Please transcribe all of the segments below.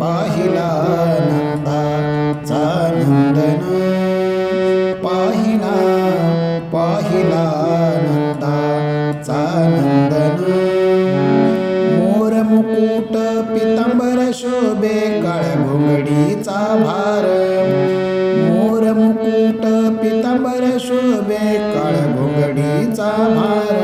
पाहिला नंदाचा नंदन पाहिला पाहिला मोर पितांबर भार. मोर मुकुट पितांबर शोभे काळ्या घोंगडीचा भार.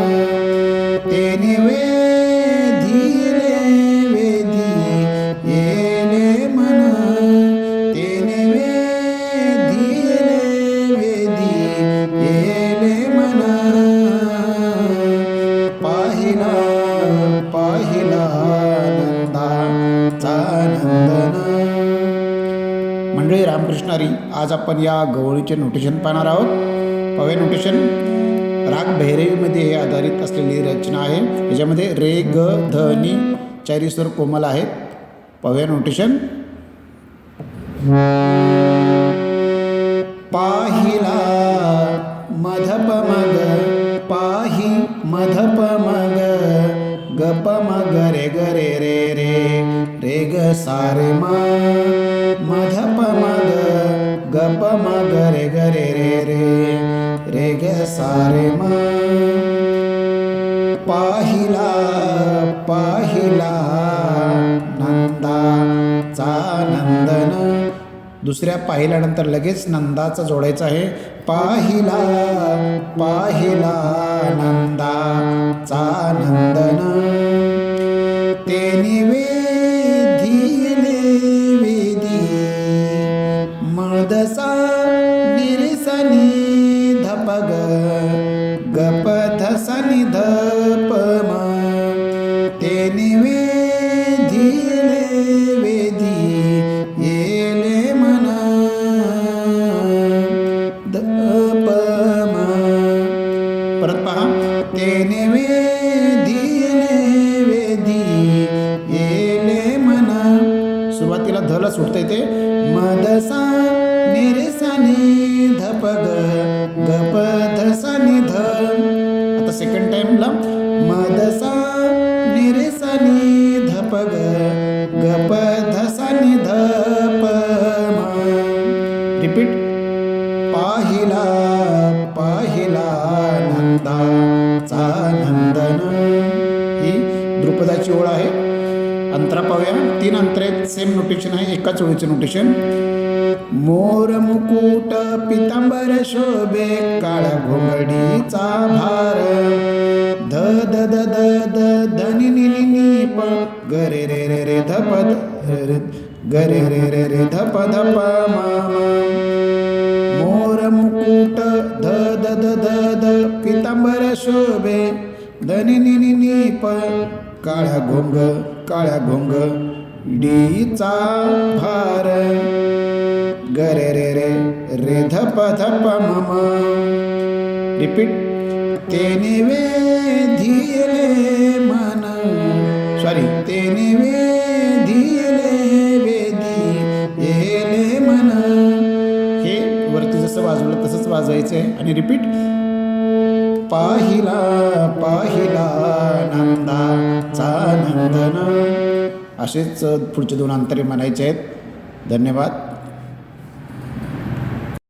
पाहिला पाहिला नंदन मंडळी रामकृष्णारी आज आपण या गवळीचे नोटेशन पाहणार आहोत. पवे नोटेशन राग भैरवीमध्ये हे आधारित असलेली रचना आहे. याच्यामध्ये रे ग ध नि चारी स्वर कोमल आहेत. पवे नोटेशन पाहिला मधप मग पाही मधप पम गरे गरे रे ग रे रे रे रे ग सारे म मधप मग ग प रे ग रे रे रे रे ग सारे म। पाहिला पाहिला नंदाचा नंदन। दुसऱ्या पाहिल्यानंतर लगेच नंदाचा जोडायचा आहे. पाहिला पाहिला नंदाचा नंदन। ते निवेधि निवेदि मदसा निरसनि धपग। गपथ सनि ध बाजूला धला सुटता येते मदसा निरसानी धप गप धसा ध आता सेकंड टाइमला मदसा निरसानी धप गप पाहूया तीन अंतर आहेत सेम नोटेशन आहे एकाच ओळीचं नोटेशन मोर मुकुट पितांबर शोभे काळ घोंगडीचा भार. ध द द द द धनी निली नीप गरे रे रे रे धप गरे रे रे रे रे धप धप मोर मुकुट ध द द द द पितांबर शोभे धनी निनी नीप काळ्या घोंग काळ्या घोंग डीचा भार. गरे रे रे रे धप धप मम. रिपीट तेने वे वेधिले मन. सॉरी तेने वेधिले वेदी येले मन. हे वरती जसं वाजवलं तसंच वाजवायचं आहे आणि रिपीट पाहिला पाहिला नंदाचा नंदन असेच पुढचे दोन अंतरे म्हणायचे आहेत. धन्यवाद.